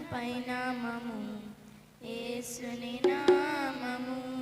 పైన మము ఏసుని నామము.